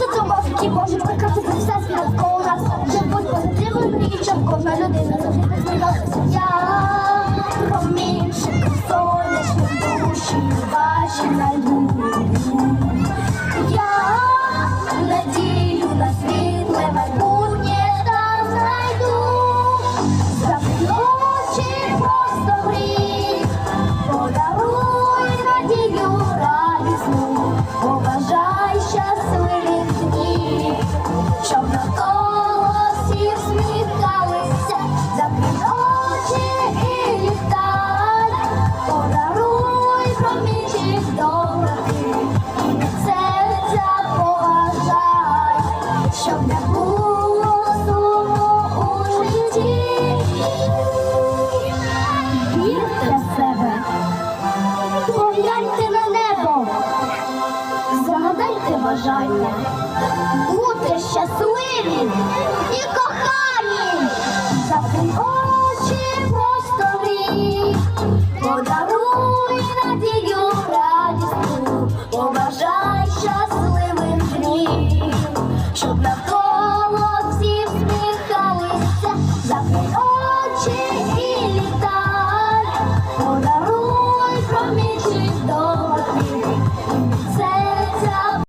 Тут зумовки можуть прикрасити все навколо нас. Щоб бути позитивним і щоб кожна людина завжди посміхалася. Я промінчик сонячні душі ваші найду. Я надію на світле майбутнє там знайду. Закрий очі просто мрій, побажай щасливих днів, загадайте бажання. Бути щасливі і кохані, Закрий очі просто рік, подаруй надію радісту, побажай щасливих днів, щоб навколо всі всміхалися, очі і літай, подаруй проміжі.